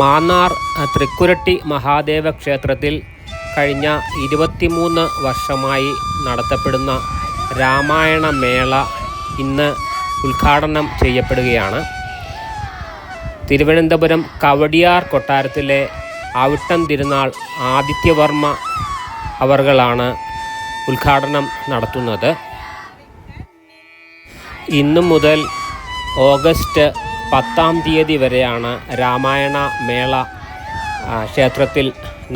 മാന്നാർ തൃക്കുരട്ടി മഹാദേവ ക്ഷേത്രത്തിൽ കഴിഞ്ഞ ഇരുപത്തിമൂന്ന് വർഷമായി നടത്തപ്പെടുന്ന രാമായണ മേള ഇന്ന് ഉദ്ഘാടനം ചെയ്യപ്പെടുകയാണ്. തിരുവനന്തപുരം കവടിയാർ കൊട്ടാരത്തിലെ അവിട്ടം തിരുനാൾ ആദിത്യവർമ്മ അവർകളാണ് ഉദ്ഘാടനം നടത്തുന്നത്. ഇന്നു മുതൽ ഓഗസ്റ്റ് പത്താം തീയതി വരെയാണ് രാമായണ മേള ക്ഷേത്രത്തിൽ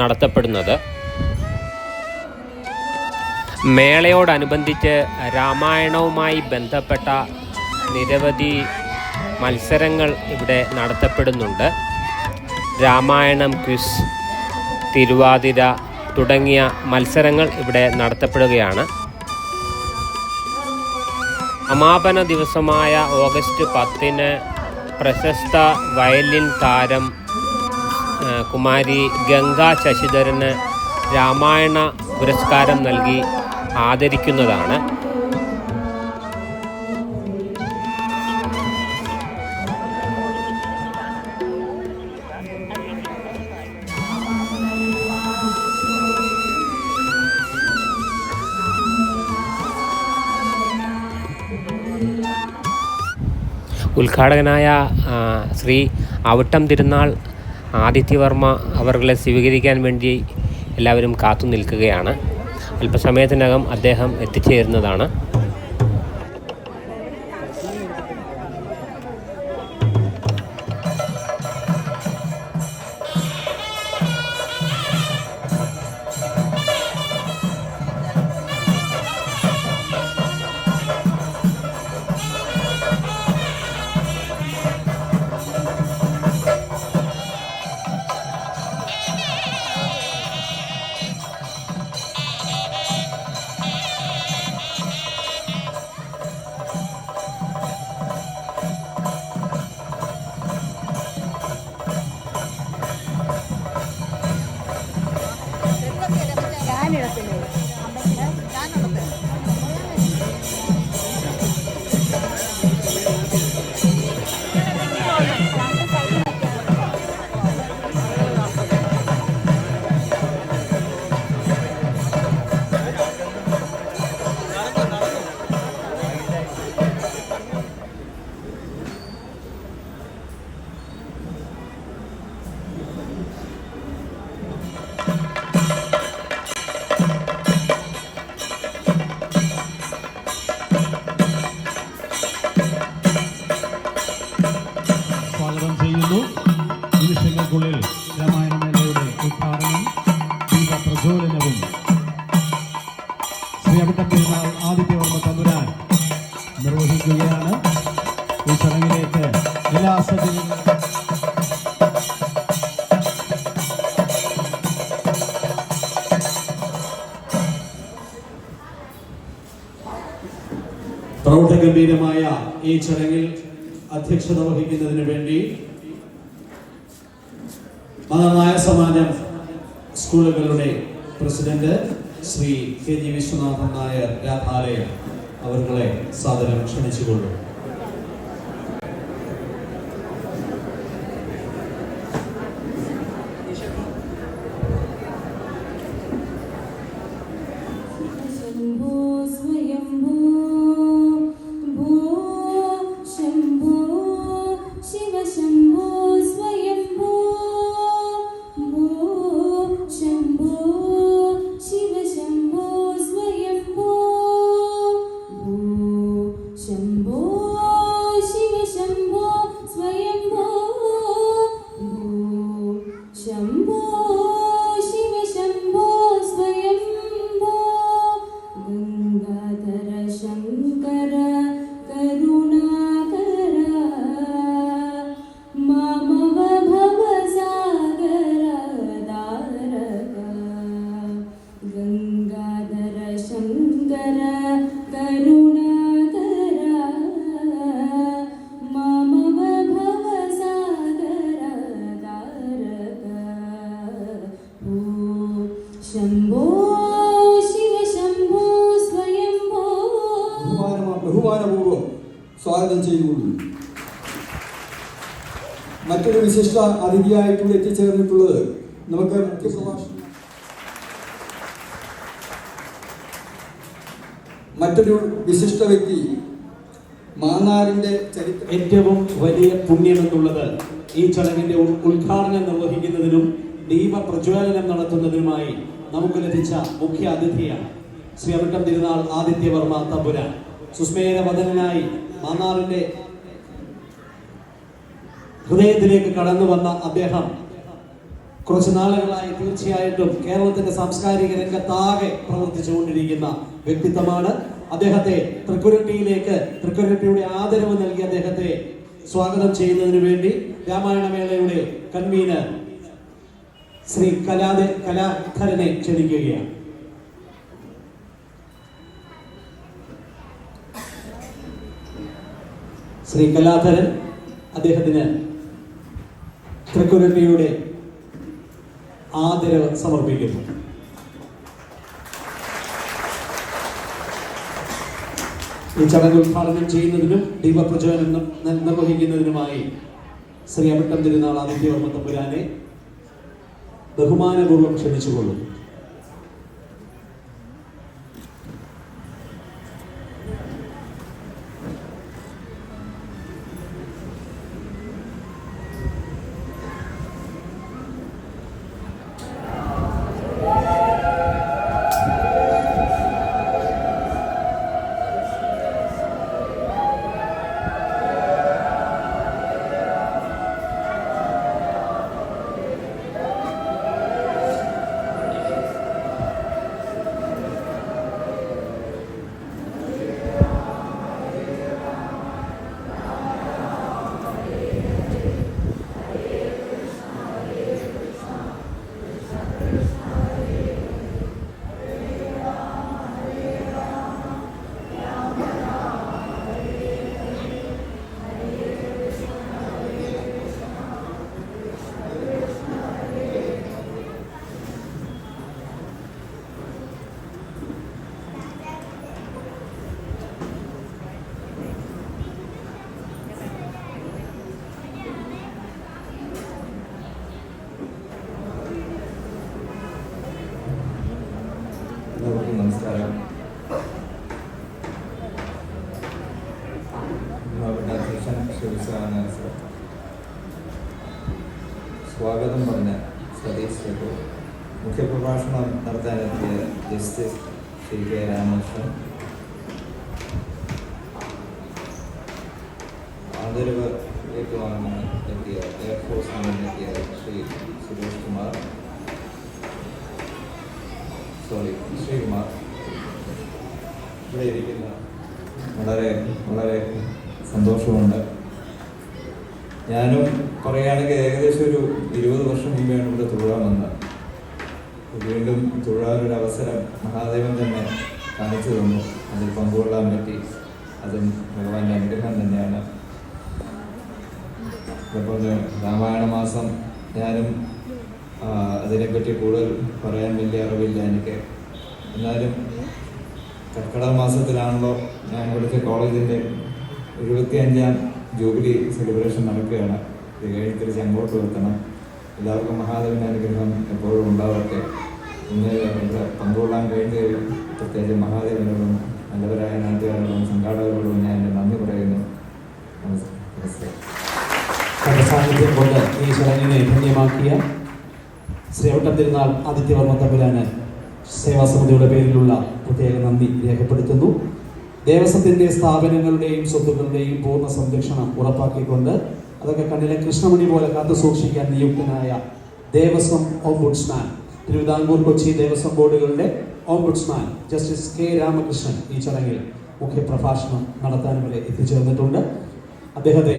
നടത്തപ്പെടുന്നത്. മേളയോടനുബന്ധിച്ച് രാമായണവുമായി ബന്ധപ്പെട്ട നിരവധി മത്സരങ്ങൾ ഇവിടെ നടത്തപ്പെടുന്നുണ്ട്. രാമായണം ക്വിസ് തിരുവാതിര തുടങ്ങിയ മത്സരങ്ങൾ ഇവിടെ നടത്തപ്പെടുകയാണ്. സമാപന ദിവസമായ ഓഗസ്റ്റ് പത്തിന് പ്രശസ്ത വയലിൻ താരം കുമാരി ഗംഗ ശശിധരന് രാമായണ പുരസ്കാരം നൽകി ആദരിക്കുന്നതാണ്. ഉദ്ഘാടകനായ ശ്രീ അവിട്ടം തിരുനാൾ ആദിത്യവർമ്മ അവരെ സ്വീകരിക്കാൻ വേണ്ടി എല്ലാവരും കാത്തു നിൽക്കുകയാണ് അല്പസമയത്തിനകം അദ്ദേഹം എത്തിച്ചേരുന്നതാണ്. ഈ ചടങ്ങിലേക്ക് എല്ലാ സജ്ജനങ്ങളും പ്രൗഢഗംഭീരമായ ഈ ചടങ്ങിൽ അധ്യക്ഷത വഹിക്കുന്നതിന് വേണ്ടി മതനായ സമാജം സ്കൂളുകളുടെ president Shri K G Viswanathan Nair Radhalayam അവരുടെ സാദരം ക്ഷണിച്ചുകൊള്ളും. दर शं സ്വാഗതം ചെയ്യുന്നു. മറ്റൊരു വിശിഷ്ട അതിഥിയായിട്ടുള്ള എത്തിച്ചേർന്നിട്ടുള്ളത് നമുക്ക് മുഖ്യ മറ്റൊരു വിശിഷ്ട വ്യക്തി മാന്നാറിന്റെ ചരിത്രം ഏറ്റവും വലിയ പുണ്യമെന്നുള്ളത് ഈ ചടങ്ങിന്റെ ഉദ്ഘാടനം നിർവഹിക്കുന്നതിനും ദീപ പ്രജ്വലനം നടത്തുന്നതിനുമായി നമുക്ക് ലഭിച്ച മുഖ്യ അതിഥിയാണ് ശ്രീ അവിട്ടം തിരുനാൾ ആദിത്യവർമ്മ തമ്പുരാൻ. സുസ്മേരവദനായി മാന്നാറിന്റെ ഹൃദയത്തിലേക്ക് കടന്നു വന്ന അദ്ദേഹം കുറച്ച് നാളുകളായി തീർച്ചയായിട്ടും കേരളത്തിന്റെ സാംസ്കാരിക രംഗത്താകെ പ്രവർത്തിച്ചുകൊണ്ടിരിക്കുന്ന വ്യക്തിത്വമാണ്. അദ്ദേഹത്തെ തൃക്കുരട്ടിയിലേക്ക് തൃക്കുരട്ടിയുടെ ആദരവ് നൽകി അദ്ദേഹത്തെ സ്വാഗതം ചെയ്യുന്നതിന് വേണ്ടി രാമായണമേളയുടെ കൺവീനർ ശ്രീ കലാദ കലാധരനെ ക്ഷണിക്കുകയാണ്. ശ്രീ കലാധരൻ അദ്ദേഹത്തിന് തൃക്കുരട്ടിയുടെ ആദരവ് സമർപ്പിക്കുന്നു. ഈ ചടങ്ങ് ഉദ്ഘാടനം ചെയ്യുന്നതിനും ദീപപ്രചോദനം നിർവഹിക്കുന്നതിനുമായി ശ്രീ അമിട്ടം തിരുനാൾ ആദിത്യവർമ്മ തമ്പുരാനെ ബഹുമാനപൂർവം ക്ഷണിച്ചുകൊള്ളും സർ സ്വാഗതം പറഞ്ഞ സതീഷ് പ്രഭു മുഖ്യപ്രഭാഷണം നടത്താനെത്തിയ ജസ്റ്റിസ് ശ്രീ കെ രാമകൃഷ്ണൻ. ആദരവ് ഏറ്റുവാങ്ങാൻ എത്തിയ എയർഫോഴ്സിൽ നിന്നെത്തിയ ശ്രീ സുരേഷ് കുമാർ. സോറി ശ്രീകുമാർ ഇവിടെ ഇരിക്കുന്ന വളരെ വളരെ സന്തോഷമുണ്ട്. ഞാനും പറയുകയാണെങ്കിൽ ഏകദേശം ഒരു ഇരുപത് വർഷം മുമ്പെയാണ് ഇവിടെ തൊഴാൻ വന്നത്. വീണ്ടും അവസരം മഹാദേവൻ തന്നെ കാണിച്ചു തന്നു. അതിൽ പങ്കുകൊള്ളാൻ പറ്റി. അതും ഭഗവാന്റെ അനുഗ്രഹം തന്നെയാണ്. അതുപോലെ രാമായണ മാസം ഞാനും അതിനെപ്പറ്റി കൂടുതൽ പറയാൻ വലിയ അറിവില്ല എനിക്ക്. എന്നാലും കർക്കിടക മാസത്തിലാണല്ലോ ഞാൻ ഇവിടുത്തെ കോളേജിന്റെ എഴുപത്തിയഞ്ചാം ജൂബിലി സെലിബ്രേഷൻ നടക്കുകയാണ്. ഇത് കഴിഞ്ഞ് തിരിച്ച് അങ്ങോട്ട് വെക്കണം എല്ലാവർക്കും മഹാദേവന്റെ അനുഗ്രഹം എപ്പോഴും ഉണ്ടാവട്ടെ. ഇന്ന് ഇവിടെ പങ്കുകൊള്ളാൻ കഴിഞ്ഞ പ്രത്യേകിച്ച് മഹാദേവനോടും നല്ലവരായ നാട്ടുകാരോടും സംഘാടകരോടും ഞാൻ എന്റെ നന്ദി പറയുന്നു. സാന്നിധ്യം കൊണ്ട് ഈ ചടങ്ങിനെ ധന്യമാക്കിയ ശ്രീ അവിട്ടം തിരുനാൾ ആദിത്യവർമ്മ തമ്പുരാന് സേവാസമിതിയുടെ പേരിലുള്ള പ്രത്യേക നന്ദി രേഖപ്പെടുത്തുന്നു. ദേവസ്വത്തിന്റെ സ്ഥാപനങ്ങളുടെയും സ്വത്തുക്കളുടെയും പൂർണ സംരക്ഷണം ഉറപ്പാക്കിക്കൊണ്ട് അതൊക്കെ കണ്ണിലെ കൃഷ്ണമണി പോലെ കാത്തു സൂക്ഷിക്കാൻ നിയുക്തനായ ദേവസ്വം ഓംബുഡ്സ്മാൻ തിരുവിതാംകൂർ കൊച്ചി ദേവസ്വം ബോർഡുകളുടെ ഓംബുഡ്സ്മാൻ ജസ്റ്റിസ് കെ രാമകൃഷ്ണൻ ഈ ചടങ്ങിൽ മുഖ്യപ്രഭാഷണം നടത്താൻ വരെ എത്തിച്ചേർന്നിട്ടുണ്ട്. അദ്ദേഹത്തെ